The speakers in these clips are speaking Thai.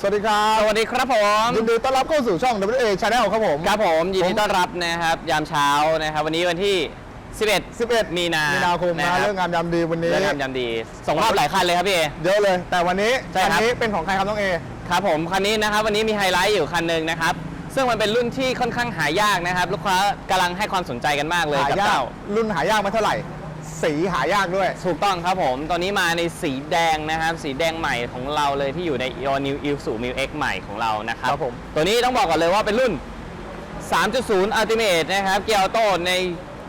สวัสดีครับสวัสดีครับผมยินดีต้อนรับเข้าสู่ช่อง WA Channel ครับผมครับผมยินดีต้อนรับนะครับ ยามเช้านะครับ วันนี้วันที่ 11 11 มีนามีนาคมนะนะครับเรื่องงามยามดีวันนี้เรื่องงามยามดีส่งมอบหลายคันเลยครับพี่เอเยอะเลย แต่วันนี้ใช่คัครับนี้เป็นของใครครับน้องเอครับผมคันนี้นะครับวันนี้มีไฮไลท์อยู่คันหนึ่งนะครับซึ่งมันเป็นรุ่นที่ค่อนข้างหายากนะครับ ลูกค้ากำลังให้ความสนใจกันมากเลยหากับยากเจ้ารุ่นหายากมาเท่าไหร่ สีหายากด้วย ถูกต้องครับผม ตอนนี้มาในสีแดงนะครับ สีแดงใหม่ของเราเลยที่อยู่ใน All New i s u m i X ใหม่ของเรานะครับ ครับผม ตัวนี้ต้องบอกก่อนเลยว่าเป็นรุ่น 3.0 Ultimate นะครับ เกียร์ออโต้ใน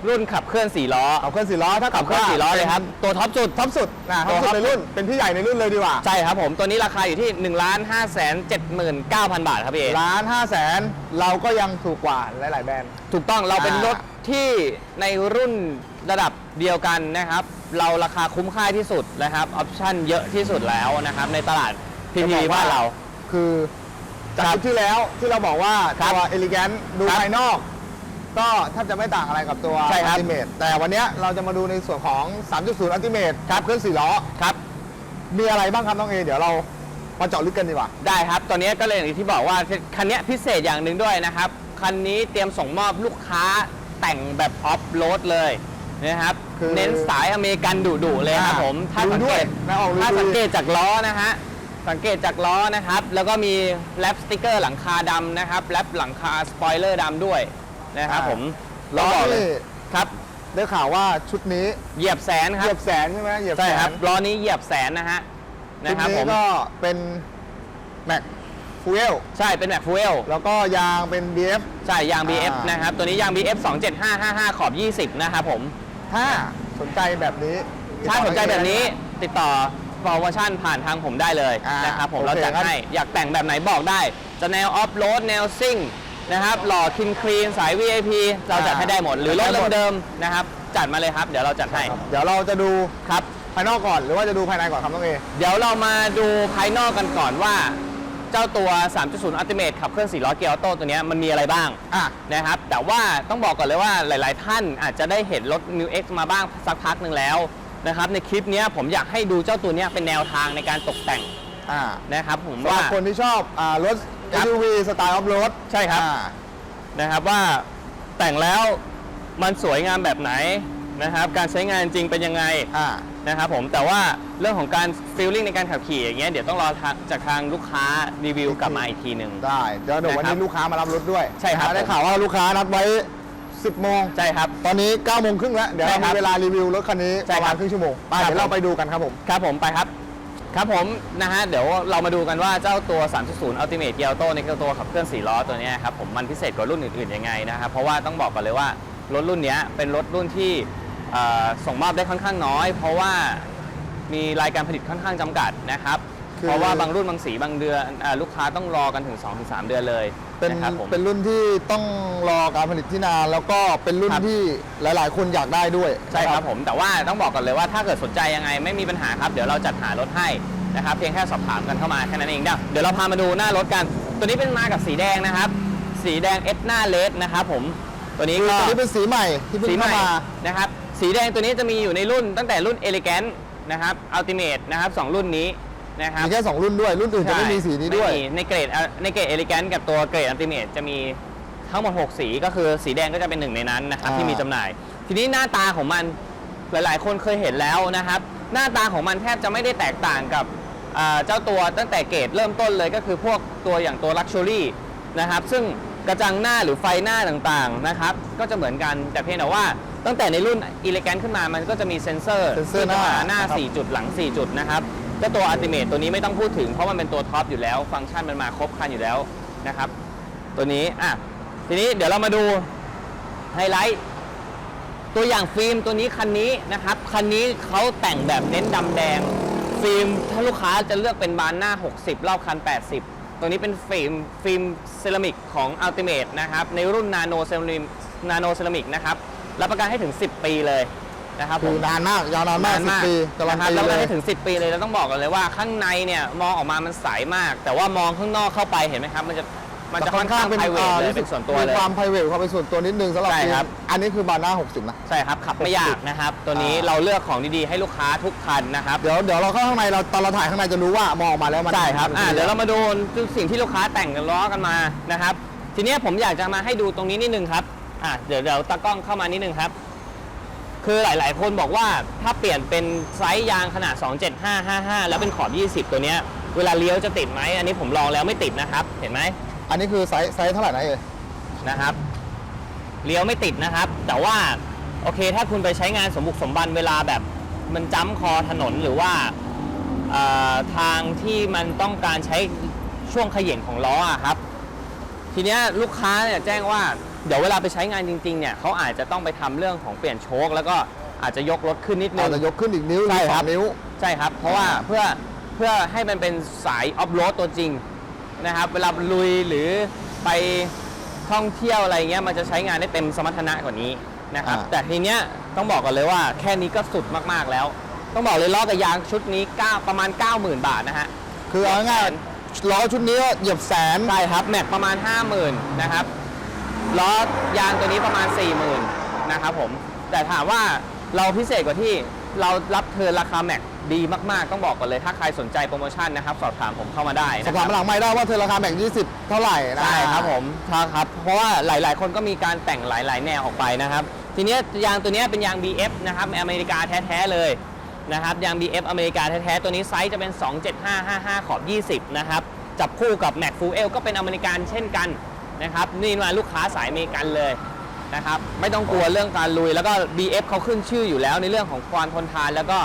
รุ่นขับเคลื่อน4ล้อ ขับเคลื่อนสี่ล้อถ้าขับเคลื่อน4ล้อเลยครับ ตัวท็อปสุด ท็อปสุดนะท็อปตัวท็สุอดปในรุ่น เป็นพี่ใหญ่ในรุ่นเลยดีกว่าใช่ครับผม ตัวนี้ราคาอยู่ที่ 1 5 7 9 0 0 0 บาทครับพี่เอล้านห้าแสนเราก็ยังถูกกว่าหลาย ๆ แบรนด์ ถูกต้องเราเป็นอ่ารรถที่ในรุ่น ระดับเดียวกันนะครับ เราราคาคุ้มค่าที่สุดนะครับออปชั่นเยอะที่สุดแล้วนะครับ ในตลาดพีจะพีบอกว่าบ้านเรา คือจากครับคลิปที่แล้วที่เราบอกว่าครับตัวเอลิแกนดูครับภายนอก ก็แทบจะไม่ต่างอะไรกับตัวใช่ครับ Ultimate แต่วันเนี้ยเราจะมาดูในส่วนของ 3.0 Ultimate ครับเครื่องสี่ล้อครับ มีอะไรบ้างครับน้องเอเดี๋ยวเรามาเจาะลึกกันดีกว่าได้ครับ ตอนนี้ก็เลยอย่างที่บอกว่าคันนี้พิเศษอย่างหนึ่งด้วยนะครับ คันนี้เตรียมส่งมอบลูกค้าแต่งแบบออฟโรดเลย นะครับ คือ เน้นสายอเมริกันดุๆเลยครับอ่าผม ถ้าลุยสังด้เกวยตนะออกลุยถ้าลุยสังเกตจากล้อนะฮะ สังเกตจากล้อนะครับ แล้วก็มีแรปสติกเกอร์หลังคาดำนะครับ แรปหลังคาสปอยเลอร์ดำด้วยนะครับผมล้อต้องบอกเลยนี่ครับ ได้ข่าวว่าชุดนี้เหยียบแสนคเหรับ ยียบแสนใช่ไหมเหยียบใช่แสนครับล้อนี้เหยียบแสนนะฮะ ชุนะดครับนี้ผมก็เป็นแม็กฟูเอลใช่ เป็นแบบฟูเอลแล้วก็ยางเป็น BF ใช่ ยาง BF อ่าน นะครับ ตัวนี้ยาง BF 27555 ขอบ 20 นะครับผม ถ้าสนใจแบบนี้ถ้าสนใจแบบนี้ติดต่อโปรโมชั่นผ่านทางผมได้เลยอ่านนะครับผมโอเคเราจัดงั้น ให้อยากแต่งแบบไหนบอกได้ จะแนวออฟโรดแนวซิ่งนะครับหล่อคินคลีนสาย VIP เราจัดให้ได้หมด หรือรถเดิมๆนะครับ จัดมาเลยครับ เดี๋ยวเราจัดให้เดี๋ยวเราจะดูครับ ภายนอกก่อนหรือว่าจะดูภายในก่อนครับน้องเอ เดี๋ยวเรามาดูภายนอกกันก่อนว่า เจ้าตัว 3.0 Ultimate ขับเคลื่อน 4 ล้อเกียร์ออโต้ตัวเนี้ยมันมีอะไรบ้างอะ นะครับ แต่ว่าต้องบอกก่อนเลยว่าหลาย ๆ ท่านอาจจะได้เห็นรถ New X มาบ้างสักพักหนึ่งแล้วนะครับ ในคลิปเนี้ยผมอยากให้ดูเจ้าตัวเนี้ยเป็นแนวทางในการตกแต่งอ่านะครับผมสำหว่า รับคนที่ชอบอ่ารถ ครับ SUV สไตล์ออฟโรดใช่ครับนะครับว่าแต่งแล้วมันสวยงามแบบไหนนะครับ การใช้งานจริงเป็นยังไง อ่า นะครับผมแต่ว่าเรื่องของการฟีลลิ่งในการขับขี่อย่างเงี้ยเดี๋ยวต้องรอทางจากทางลูกค้ารีวิวกลับมาอีกทีหนึ่ง ได้เดี๋ยวเดี๋ยววันนะครับนี้ลูกค้ามารับรถด้วยใช่ครับ นะได้ข่าวว่าลูกค้านัดไว้ 10โมงใช่ครับ ตอนนี้9โมงครึ่งแล้ว เดี๋ยวใช่เราครัมีบเวลารีวิวรถคันนี้ใช่ประครัมาบณครึ่งชั่วโมงไปครับ เดี๋ยวเราผมไปดูกันครับผม ครับผมไปครับ ครับผมนะฮะเดี๋ยวเรามาดูกันว่าเจ้าตัว 3.0 Ultimate Gear Auto ในตัวขับเคลื่อน4ล้อตัวเนี้ยครับผมมันพิเศษกว่ารุ่นอื่นๆยังไงนะครับ เพราะว่าต้องบอกก่อนเลยว่ารถรุ่นเนี้ยเป็นรถรุ่นที่เอ่อ ส่งมอบได้ค่อนข้างน้อย เพราะว่ามีรายการผลิตค่อนข้างจำกัดนะครับ คือ เพราะว่าบางรุ่นบางสีบางเดือนอ่าลูกค้าต้องรอกันถึง 2-3 เดือนเลยเป็นนะครับผม เป็นรุ่นที่ต้องรอการผลิตที่นาน แล้วก็เป็นรุ่นครับ ที่หลาย ๆ คนอยากได้ด้วยใช่ครับผมแต่ว่าต้องบอกก่อนเลยว่าถ้าเกิดสนใจยังไงไม่มีปัญหาครับ เดี๋ยวเราจัดหารถให้นะครับ เพียงแค่สอบถามกันเข้ามาแค่นั้นเองเดี๋ยวเดี๋ยวเราพามาดูหน้ารถกัน ตัวนี้เป็นมากับสีแดงนะครับ สีแดงเอสหน้าเลสนะครับผมตัวนี้คือก็ตัวนี้เป็นสีใหม่ที่เพิ่สีงใหเข้าม่มานะครับ สีแดงตัวนี้จะมีอยู่ในรุ่นตั้งแต่รุ่น Elegant นะครับ Ultimate นะครับสองรุ่นนี้นะครับ มีแค่2รุ่นด้วย รุ่นอื่นจะไม่มีสีนี้ด้วย ไม่มีในเกรดอะในเกรดเอลิแกนกับตัวเกรดอัลติเมทจะมีทั้งหมด 6 สีก็คือสีแดงก็จะเป็นหนึ่งในนั้นนะครับอ่า ที่มีจำหน่าย ทีนี้หน้าตาของมันหลายๆ คนเคยเห็นแล้วนะครับ หน้าตาของมันแทบจะไม่ได้แตกต่างกับอ่าเจ้าตัวตั้งแต่เกรดเริ่มต้นเลยก็คือพวกตัวอย่างตัว Luxury นะครับซึ่งกระจังหน้าหรือไฟหน้าต่างๆนะครับก็จะเหมือนกันแต่เพียงแต่ว่า ตั้งแต่ในรุ่น Elegant ขึ้นมามันก็จะมีเซ็นเซอร์เซ็นเซอร์หน้าหน้านะครับ 4 จุดหลัง 4 จุดนะครับก็ตัว Ultimate ตัวนี้ไม่ต้องพูดถึงเพราะมันเป็นตัวท็อปอยู่แล้ว ฟังก์ชันมันมาครบครันอยู่แล้วนะครับ ตัวนี้อะทีนี้เดี๋ยวเรามาดูไฮไลท์ตัวอย่างฟิล์มตัวนี้คันนี้นะครับ คันนี้เขาแต่งแบบเน้นดำแดง ฟิล์มถ้าลูกค้าจะเลือกเป็นบานหน้า 60 รอบคัน 80 ตัวนี้เป็นฟิล์มฟิล์มเซรามิกของ Ultimate นะครับ ในรุ่นนาโนเซรามิกนาโนเซรามิกนะครับ รับประกันให้ถึง 10 ปีเลยนะครับผคือม นานมากยาวนานมากสิบปีการันนะครับตีแล้วเลก็ย ให้ถึง 10 ปีเลยแล้วต้องบอกกันเลยว่าข้างในเนี่ยมองออกมามันใสมาก แต่ว่ามองข้างนอกเข้าไปเห็นไหมครับ มันจะมันจะค่อนข้างเป็น private อ่าเลยรู้สึเป็นส่วนตัวมีเลยความ private ความเป็นส่วนตัวนิดนึงสำหรับใช่ครับฟิล์มอันนี้คือบาร์หน้า60 นะ ใช่ครับขับไม่ยากนะครับ ตัวนี้อ่า เราเลือกของดีๆ ให้ลูกค้าทุกคันนะครับเดี๋ยวเดี๋ยวเราเข้าข้างในเราตอนเราถ่ายข้างในจะรู้ว่ามองออกมาแล้วมันใช่ครับมันอ่าคือเดี๋ยวเรามาดูสิ่งที่ลูกค้าแต่งกันล้อกันมานะครับ ทีเนี้ยผมอยากจะมาให้ดูตรงนี้นิดนึงครับ อ่าเดี๋ยวเดี๋ยวตากล้องเข้ามานิดนึงครับ คือหลาย ๆ คนบอกว่าถ้าเปลี่ยนเป็นไซส์ยางขนาด 27555 แล้วเป็นขอบ 20 ตัวเนี้ยเวลาเลี้ยวจะติดไหมอันนี้ผมลองแล้วไม่ติดนะครับ เห็นไหมอันนี้คือไซส์ไซส์เท่าไหร่นะเอ่ยนะครับเลี้ยวไม่ติดนะครับ แต่ว่าโอเค ถ้าคุณไปใช้งานสมบุกสมบันเวลาแบบมันจ้ำคอถนนหรือว่าเอ่อทางที่มันต้องการใช้ช่วงเขย่งของล้ออะครับ ทีเนี้ยลูกค้าเนี่ยแจ้งว่า เดี๋ยวเวลาไปใช้งานจริงๆเนี่ยเขาอาจจะต้องไปทำเรื่องของเปลี่ยนโชคแล้วก็อาจจะยกรถขึ้นนิดนึอางจจะยกขึ้นอีกนิ้วหใช่รือคสรัอบ งนิ้ว ใช่ครับ เพราะว่าอ่าเพื่อเพื่อให้มันเป็นสายออฟโรดตัวจริงนะครับ เวลาลุยหรือไปท่องเที่ยวอะไรเงี้ยมันจะใช้งานได้เต็มสมรรถนะกว่านี้นะครับแต่ทีเนี้ยต้องบอกกันเลยว่าแค่นี้ก็สุดมากๆแล้ว ต้องบอกเลยล้อกับยางชุดนี้9ประมาณ 90,000 บาทนะฮะ คือเอาง่ายๆล้อชุดนี้เหยียบแสน ใช่ครับ แม็กประมาณ 50,000 นะครับ ล้อยางตัวนี้ประมาณ 40,000นะครับผม แต่ถามว่าเราพิเศษกว่าที่เรารับเทิร์นราคาแม็กดีมากๆ ต้องบอกก่อนเลยถ้าใครสนใจโปรโมชั่นนะครับ สอบถามผมเข้ามาได้สอบนะคถารัมมาหลังไม่ได้ว่าเธอราคาแบ่ง20 เท่าไหร่นะ ใช่ครับผมใช่ครับ เพราะว่าหลาย ๆ คนก็มีการแต่งหลาย ๆ แนวออกไปนะครับ ทีเนี้ยยางตัวเนี้ยเป็นยาง BF นะครับอเมริกาแท้ ๆ เลยนะครับ ยาง BF อเมริกาแท้ ๆ ตัวนี้ไซส์จะเป็น 27555 ขอบ 20 นะครับ จับคู่กับ Mac Full L ก็เป็นอเมริกันเช่นกัน นะครับนี่มาลูกค้าสายอเมริกันเลยนะครับไม่ต้องกลัวเรื่องการลุย แล้วก็ BF เขาขึ้นชื่ออยู่แล้วในเรื่องของความทนทาน แล้วก็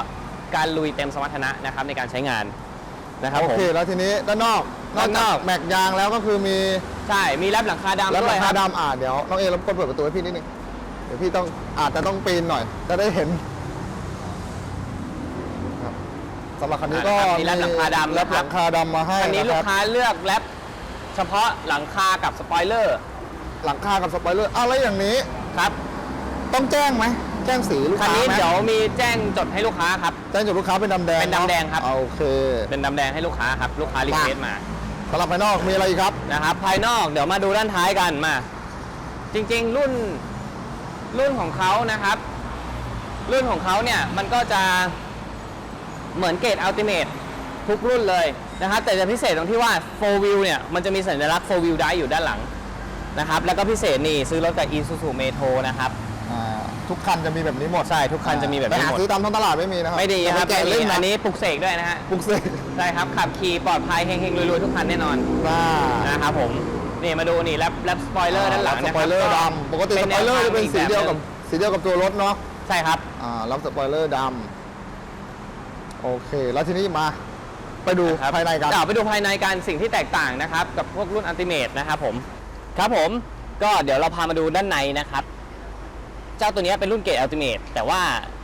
การลุยเต็มสมรรถนะนะครับในการใช้งานนะครับโอผม เคแล้วทีนี้ด้านนอกนอกด้านนจาอกกแม็กยางแล้วก็คือมีใช่มีแรปหลังคาดำแล้วด้วรายคคารับดำอ่าเดี๋ยวน้องเอรบกวนเปิดประตูให้พี่นิดนึงเดี๋ยวพี่ต้องอาจจะต้องปีนหน่อย จะได้เห็นครับสำหรับคันนี้ก็อ่าครับมีแรปหลังคาดำแรปนะครับหลังคาดำมาให้อันนี้นะลูคกรับค้าเลือกแรป เฉพาะหลังคากับสปอยเลอร์หลังคากับสปอยเลอร์อ้าวแล้วอย่างนี้ครับต้องแจ้งไหมแจ้งสีลูกคันค้านี้ไหมเดี๋ยวมีแจ้งจดให้ลูกค้าครับ แจ้งจดลูกค้าเป็นดำแดงเป็นดำแดงครับอ่าโอเคเป็นดำแดงให้ลูกค้าครับ ลูกค้ารีเควสมา สำหรับภายนอกมีอะไรอีกครับ นะครับภายนอกเดี๋ยวมาดูด้านท้ายกันมา จริงๆ รุ่นรุ่นของเขานะครับ รุ่นของเขาเนี่ยมันก็จะเหมือนเกรดอัลติเมททุกรุ่นเลย นะครับแต่จะพิเศษตรงที่ว่า 4 wheel เนี่ยมันจะมีสัญลักษณ์ 4 wheel ได้อยู่ด้านหลังนะครับแล้วก็พิเศษนี่ซื้อรถกับ Isuzu Metro นะครับ อ่าทุกคันจะมีแบบนี้หมดใช่ทุกคันจะมีแบบนี้ไปหาหมดซื้อตามท้องตลาดไม่มีนะครับไม่ดีครับอย่าปแกะไม่ดีเล่นนะอันนี้ปลุกเสกด้วยนะฮะปลุกเสกใช่ครับขับขี่ปลอดภัยเฮงๆรวยๆทุกคันแน่นอนว่านะครับผมนี่มาดูนี่แรปแรปสปอยเลอร์ด้านหลังสนะคปรัอยเลอร์ก็ดำปกติสแนปอวยเลอร์ทางจะเป็นอีสีเดียวกับแบบหนึ่งสีเดียวกับตัวรถเนาะใช่ครับ อ่ารับสปอยเลอร์ดำโอเค แล้วทีนี้มา ไปดูครับภายในกัน เดี๋ยวไปดูภายในกันสิ่งที่แตกต่างนะครับ กับพวกรุ่นอัลติเมทนะครับผมครับผมก็เดี๋ยวเราพามาดูด้านในนะครับ เจ้าตัวเนี้ยเป็นรุ่นเกรดอัลติเมทแต่ว่า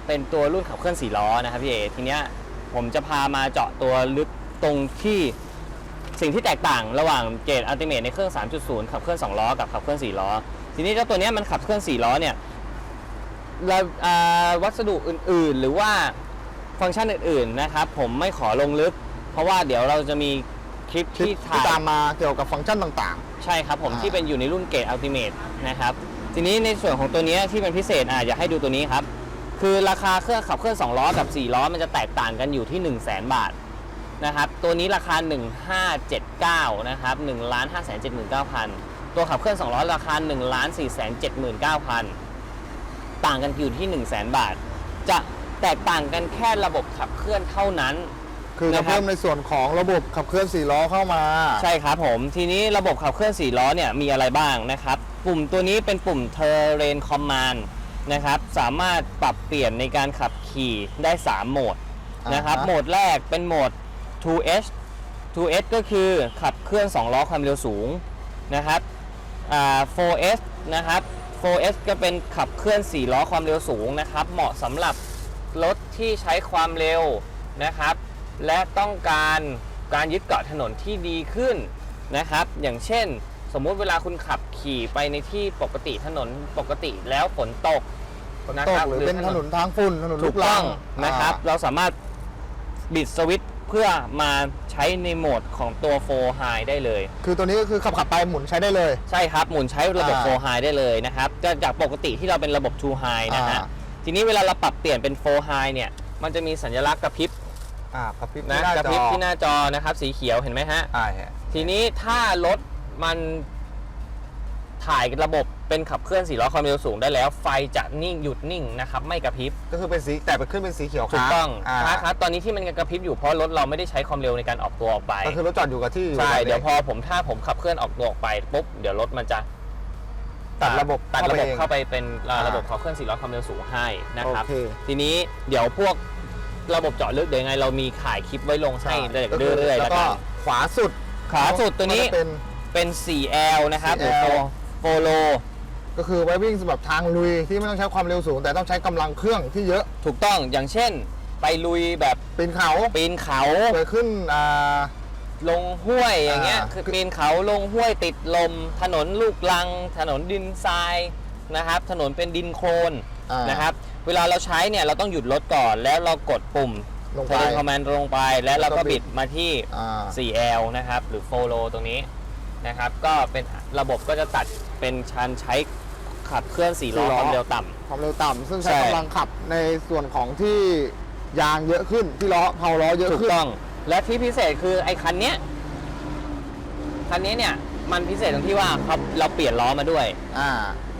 เป็นตัวรุ่นขับเคลื่อน4ล้อนะครับพี่เอทีเนี้ยผมจะพามาเจาะตัวลึกตรงที่สิ่งที่แตกต่างระหว่างเกรดอัลติเมทในเครื่อง 3.0 ขับเคลื่อน2ล้อกับขับเคลื่อน4ล้อ ทีนี้เจ้าตัวเนี้ยมันขับเคลื่อน4ล้อเนี่ยเราอ่าวัสดุอื่นๆ หรือว่า ฟังก์ชันอื่นๆนะครับ ผมไม่ขอลงลึก เพราะว่าเดี๋ยวเราจะมีคลิปคลิที่ปถ่าที่ยตามมาเกี่ยวกับฟังก์ชันต่าง ใช่ครับผมอ่า ที่เป็นอยู่ในรุ่นเกรดอัลติเม e นะครับทีนี้ในส่วนของตัวเนี้ยที่เป็นพิเศษอะอยากให้ดูตัวนี้ครับคือราคาเครื่องขับเคลื่อน2ล้อกับ4ล้อมันจะแตกต่างกันอยู่ที่ 1 0 0 0 0แบาทนะครับตัวนี้ราคา 1579นะครับ1 5 7 9 0 0 0ตัวขับเคลื่อน2ล้อราคา 1 4 7 9 0 0 0ต่างกันอยู่ที่ 1 0 0 0 0 0บาท จะแตกต่างกันแค่ระบบขับเคลื่อนเท่านั้นๆ คือจะนะครับเพิ่มในส่วนของระบบขับเคลื่อนสี่ล้อเข้ามา ใช่ครับผมทีนี้ระบบขับเคลื่อน4ล้อเนี่ยมีอะไรบ้างนะครับ ปุ่มตัวนี้เป็นปุ่ม Terrain Command นะครับ สามารถปรับเปลี่ยนในการขับขี่ได้ 3 โหมดนะครับ อ่าฮะ โหมดแรกเป็นโหมด 2S 2S ก็คือขับเคลื่อน 2 ล้อความเร็วสูงนะครับอ่า 4S นะครับ 4S ก็เป็นขับเคลื่อน 4 ล้อความเร็วสูงนะครับ เหมาะสำหรับรถที่ใช้ความเร็วนะครับ และต้องการการยึดเกาะถนนที่ดีขึ้นนะครับ อย่างเช่น สมมุติเวลาคุณขับขี่ไปในที่ปกติถนนปกติแล้วฝนตกฝนนะตกครับหรือเป็นถนนทางฝุ่นถนนถูลูกกต้ลัองงนะครับอ่าเราสามารถบิดสวิตช์เพื่อมาใช้ในโหมดของตัว4 High ได้เลย คือตัวนี้ก็คือขับขับไปหมุนใช้ได้เลย ใช่ครับ หมุนใช้ระบบอ่า4 High ได้เลยนะครับจะจากปกติที่เราเป็นระบบ2 High นะฮะอ่าทีนี้เวลาเราปรับเปลี่ยนเป็น4 High เนี่ย มันจะมีสัญลักษณ์กระพริบ อ่าครับพี่นะกระพริบที่หน้าจอนะครับ สีเขียวเห็นไหมฮะ อ่าฮะทีนี้ถ้ารถมันถ่ายระบบเป็นขับเคลื่อนสี่ล้อความเร็วสูงได้แล้ว ไฟจะนิ่งหยุดนิ่งนะครับไม่กระพริบก็คือเป็นสีแต่เป็นขึ้นเป็นสีเขียวถูกต้องอ่าครับตอนนี้ที่มันกระพริบอยู่เพราะรถเราไม่ได้ใช้ความเร็วในการออกตัวออกไปก็คือรถจอดอยู่กับที่อยู่ใช่แบบนี้เดี๋ยวพอผมถ้าผมขับเคลื่อนออกตัวออกไปปุ๊บเดี๋ยวรถมันจะตัดระบบตัดระบบเข้าเข้าไปไปเป็นอ่าอ่าระบบขับเคลื่อนสี่ล้อความเร็วสูงให้นะครับโอเคทีนี้เดี๋ยวพวก ระบบเจาะลึกเดี๋ยวยังไงเรามีขายคลิปไว้ลงให้ใช่เรื่อยๆแล้แล้ววก็กันขวาสุดขวาสุดตัวนี้มัจะเป็น เป็น 4L นะครับหรือ 4L โฟโลก็คือไว้วิ่งสำหรับทางลุยที่ไม่ต้องใช้ความเร็วสูง แต่ต้องใช้กำลังเครื่องที่เยอะถูกต้องอย่างเช่น ไปลุยแบบปีนเขาปีนเขาไปขึ้นอ่า ลงห้วยอย่างเงี้ยอ่า คือปีนเขาลงห้วยติดลม ถนนลูกลัง ถนนดินทรายนะครับ ถนนเป็นดินโคลน อ่านนะครับ เวลาเราใช้เนี่ยเราต้องหยุดรถก่อนแล้วเรากดปุ่มลงเทไปเลคอมมานด์ลงไปแล้วเราแล้วก็ก็บิบิดดมาที่ อ่า 4L นะครับ หรือ follow ตรงนี้นะครับ ก็เป็นระบบก็จะตัดเป็นชันใช้ขับเคลื่อน4ล้อสี่ล้อ ความเร็วต่ำ ความเร็วต่ำซึ่งใช้ใช่ กำลังขับในส่วนของที่ยางเยอะขึ้นที่ล้อเพาล้อเยอะถูกขึ้น ต้อง และที่พิเศษคือไอ้คันเนี้ยคันนี้เนี่ยมันพิเศษตรงที่ว่าครับเราเปลี่ยนล้อมาด้วยอ่า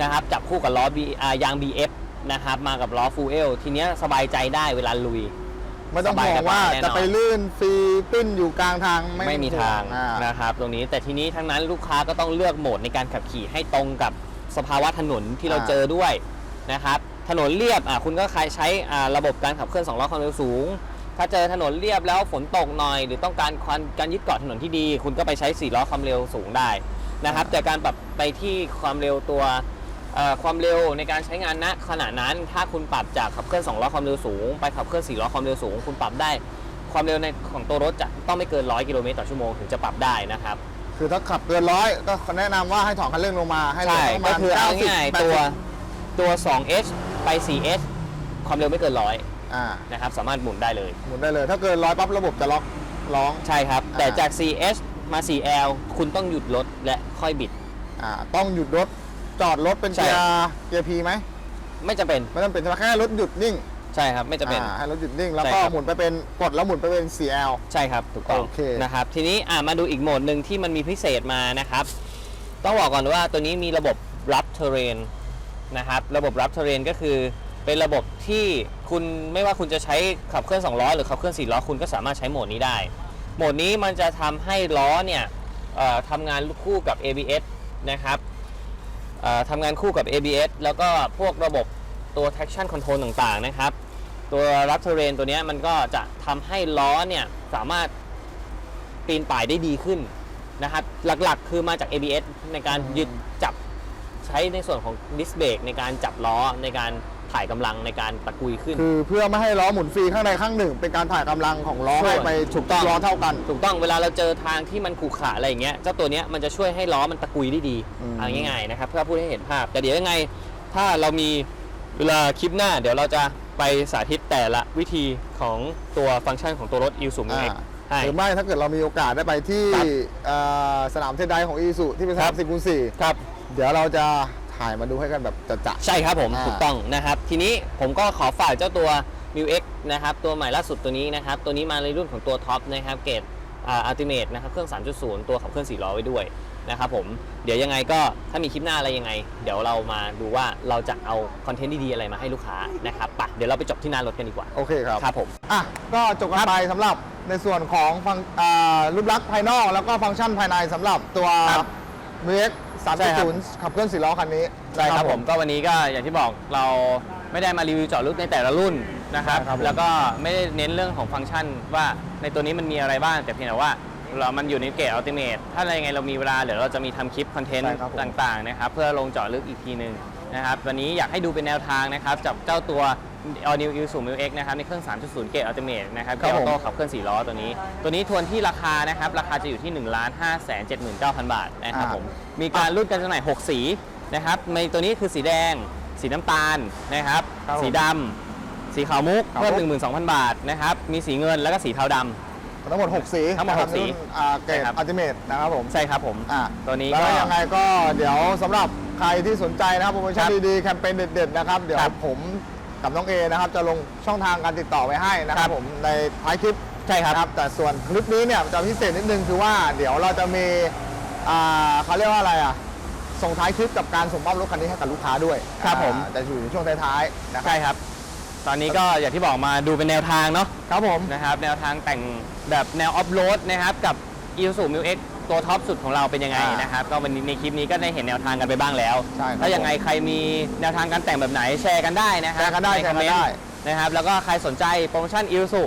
นะครับ จับคู่กับล้อ B อ่ายาง BF นะครับ มากับล้อ Full L ทีเนี้ยสบายใจได้เวลาลุย ไม่ต้องสบายห่วงว่าสบายแน่นอน จะไปลื่นฟรีปิ้นอยู่กลางทางไม่มีห่วทางอ่านะครับ ตรงนี้แต่ทีนี้ทั้งนั้นลูกค้าก็ต้องเลือกโหมดในการขับขี่ให้ตรงกับสภาวะถนนที่เราอ่าเจอด้วยนะครับ ถนนเรียบอะคุณก็ใช้อ่าระบบการขับเคลื่อนสองล้อความเร็วสูง ถ้าเจอถนนเรียบแล้วฝนตกหน่อย หรือต้องการความการยึดเกาะถนนที่ดี คุณก็ไปใช้สี่ล้อความเร็วสูงได้นะครับแต่การปรับไปที่ความเร็วตัวเอ่อ ความเร็วในการใช้งานณขณะนั้น ถ้าคุณปรับจากขับเคลื่อนสองล้อความเร็วสูงไปขับเคลื่อนสี่ล้อความเร็วสูง คุณปรับได้ความเร็วในของตัวรถจะต้องไม่เกิน 100 กิโลเมตรต่อชั่วโมงถึงจะปรับได้นะครับ คือถ้าขับเกินร้อยก็แนะนำว่าให้ถอนคันเร่งลงมาให้เหลืใช่อประมาก็ณคือเอา90ง่ายๆตัวตัว 2H ไป 4H ความเร็วไม่เกิน100อ่านะครับ สามารถหมุนได้เลย หมุนได้เลยถ้าเกินร้อยปั๊บระบบจะล็อกร้อง ใช่ครับอ่าแต่จาก 4H มา 4L คุณต้องหยุดรถและค่อยบิด อ่าต้องหยุดรถ จอดรถเป็นใช่ เกียร์เกียร์พีไหมไม่จำเป็นไม่ต้องเป็นใช่ไหมแค่รถหยุดนิ่งใช่ครับไม่จำเป็น อ่าให้รถหยุดนิ่งแล้วใช่ก็ครับ หมุนไปเป็นกดแล้วหมุนไปเป็น 4L ใช่ครับถูกต้องโอเค นะครับทีนี้อ่ามาดูอีกโหมดหนึ่งที่มันมีพิเศษมานะครับต้องบอกก่อนว่าตัวนี้มีระบบรับ terrain นะครับระบบรับ terrain ก็คือ เป็นระบบที่คุณไม่ว่าคุณจะใช้ขับเคลื่อน2ล้อหรือขับเคลื่อน4ล้อคุณก็สามารถใช้โหมดนี้ได้ โหมดนี้มันจะทำให้ล้อเนี่ยเอ่อทำงานคู่กับ ABS นะครับเอ่อ ทำงานคู่กับ ABS แล้วก็พวกระบบตัว traction control ต่างๆนะครับ ตัวรับเทเรนตัวนี้มันก็จะทำให้ล้อเนี่ยสามารถปีนป่ายได้ดีขึ้นนะครับหลักๆ คือมาจาก ABS ในการยึดจับใช้ในส่วนของดิสเบรกในการจับล้อในการ ถ่ายกำลังในการตะกุยขึ้น คือเพื่อไม่ให้ล้อหมุนฟรีข้างใดข้างหนึ่ง เป็นการถ่ายกำลังของล้อส่วนให้ไปถูกต้อง ล้อเท่ากัน ถูกต้องเวลาเราเจอทางที่มันขรุขระอะไรอย่างเงี้ยเจ้าตัวเนี้ยมันจะช่วยให้ล้อมันตะกุยได้ดีอืม เอาง่ายๆนะครับเพื่อพูดให้เห็นภาพ แต่เดี๋ยวยังไง ถ้าเรามีเวลาคลิปหน้า เดี๋ยวเราจะไปสาธิตแต่ละวิธีของตัวฟังก์ชันของตัวรถ i ิ s u m อ่า X ให้ หรือไม่ถ้าเกิดเรามีโอกาสได้ไปที่ครับเอ่อสนามเทนไดของอีสุที่เป็นสครันามบสิบคูณสี่ครับ เดี๋ยวเราจะ ถ่ายมาดูให้กันแบบจะๆ ใช่ครับผมอ่า ถูกต้องนะครับ ทีนี้ผมก็ขอฝากเจ้าตัว m i u X นะครับตัวใหม่ล่าสุดตัวนี้นะครับ ตัวนี้มาในรุ่นของตัวท็อปนะครับเกรดอ่าอัลติเมทนะครับเครื่อง 3.0 ตัวขับเคลื่อน4ล้อไว้ด้วยนะครับผมเดี๋ยวยังไงก็ถ้ามีคลิปหน้าอะไรยังไง เดี๋ยวเรามาดูว่าเราจะเอาคอนเทนต์ดีๆอะไรมาให้ลูกค้านะครับไปะเดี๋ยวเราไปจบที่หน้ารถกันดีกว่าโอเคครับ ครับผม อะ ก็จบกันไปสำหรับในส่วนของฟังอ่ารูปลักษณ์ภายนอกแล้วก็ฟังก์ชันภายในสำหรับตัวครับ m x ใช่ครับ 3.0ขับเคลื่อนสี่ล้อคันนี้ใช่ครับผมก็วันนี้ก็อย่างที่บอกเราไม่ได้มารีวิวเจาะลึกในแต่ละรุ่นนะครับใช่ครับผมแล้วก็ไม่ได้เน้นเรื่องของฟังก์ชันว่าในตัวนี้มันมีอะไรบ้าง แต่เพียงแต่ว่าเรามันอยู่ในเกรดอัลติเมทถ้าอะไรยังไงเรามีเวลาเดี๋ยวเราจะมีทำคลิปคอนเทนต์ใช่ครับผมต่างๆนะครับเพื่อลงเจาะลึกอีกทีหนึ่งนะครับวันนี้อยากให้ดูเป็นแนวทางนะครับจากเจ้าตัว All New Isuzu Mu X นะครับในเครื่อง 3.0 เกรดอัลติเมทนะครับครัเกียบร์อผมอโต้ขับเคลื่อน4ล้อตัวนี้ ตัวนี้ทวนที่ราคานะครับ ราคาจะอยู่ที่ 1 5 7 9 0 0 0 บาทนะครับผม มีการรุ่นการจำหน่าย 6 สีนะครับในตัวนี้คือสีแดง สีน้ำตาลนะครับ ครับผมสีดำ สีขาวมุกขาวมุก เพิ่ม12,000 บาทนะครับ มีสีเงินแล้วก็สีเทาดำทั้งหมด 6 สีทั้งหมดนะครับหกสีรุ่นอ่าเกรดใช่ครับอัลติเมทนะครับผมใช่ครับผม อ่าตัวนี้แล้วก็ ยังไงก็เดี๋ยวสำหรับใครที่สนใจนะครับโปรโมชั่นครับดีๆ แคมเปญเด็ดๆ นะครับ เดี๋ยวครับผม กับน้องเอนะครับจะลงช่องทางการติดต่อไว้ให้นะคครัรับบผมในท้ายคลิปใช่ครับนะครับ แต่ส่วนคลิปนี้เนี่ยจะพิเศษนิดนึงคือว่าเดี๋ยวเราจะมีอ่าเขาเรียกว่าอะไรอะส่งท้ายคลิปกับการส่งมอบรถคันนี้ให้กับลูกค้าด้วยครับผมอ่าจะอยู่ในช่วงท้ายๆนะครับใช่ครับ ตอนนี้ก็อย่างที่บอกมาดูเป็นแนวทางเนาะครับผมนะครับแนวทางแต่งแบบแนวออฟโรดนะครับกับ i s u m i x ตัวท็อปสุดของเราเป็นยังไงอ่านนะครับ ก็วันนี้ในคลิปนี้ก็ได้เห็นแนวทางกันไปบ้างแล้ว ใช่ครับถ้ายังไงใครมีแนวทางการแต่งแบบไหนแชร์กันได้นะครัแชร์กันได้ใคอมเมนแชร์กันได้ต์นะครับ แล้วก็ใครสนใจโปรโมชั่น i s u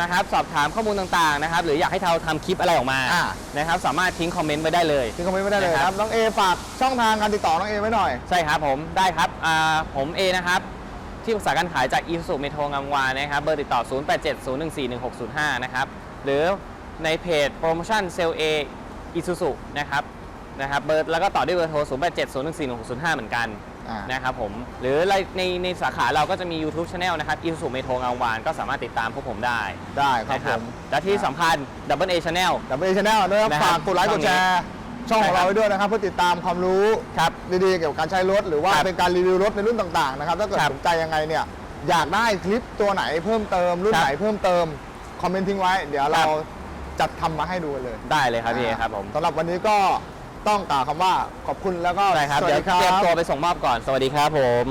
นะครับ สอบถามข้อมูลต่างๆนะครับ หรืออยากให้เราทำคลิปอะไรออกมาอ่า นะครับ สามารถทิ้งคอมเมนต์ไว้ได้เลยทิ้งคอมเมนต์ไม่ได้เลยนะคครัรับบน้องเอฝากช่องทางการติดต่อน้องเอไว้หน่อย ใช่ครับผมได้ครับอ่าผมเอนะครับ ที่ปรึกษาการขายจาก i s u เมโทงามวานะครับ เบอร์ติดต่อ 0870141605 นะครับ หรือในเพจโปรโมชั่นเซลเอ อิซูซุนะครับนะครับเบอร์แล้วก็ต่อด้วยเบอร์โทร 0870141605 เหมือนกันอ่าน นะครับผม หรือในในในสาขาเราก็จะมี YouTube Channel นะครับอิซูซุเมโทงามวานก็สามารถติดตามพวกผมได้ได้ครับนะผมและที่สำคัญ Double A Channel ดับเบิลชาแนลนะครับนะครับฝากกดไลค์ช่กองดนี้แชร์ช่องของใช่ครับเราไว้ด้วยนะครับ เพื่อติดตามความรู้ครับดีๆเกี่ยวกับการใช้รถ หรือว่าครับเป็นการรีวิวรถในรุ่นต่างๆนะครับถ้าเกิดครับสนใจยังไงเนี่ยอยากได้คลิปตัวไหนเพิ่มเติมรุ่นครับไหนเพิ่มเติมคอมเมนต์ทิ้งไว้ เดี๋ยวเรา จัดทำมาให้ดูกันเลยได้เลยครับพี่เอครับผม สำหรับวันนี้ก็ต้องกล่าวคำว่าขอบคุณแล้วก็ใช่ครับ สวัสเดี๋ยวดีครัเตรียมตัวบไปส่งมอบก่อน สวัสดีครับผม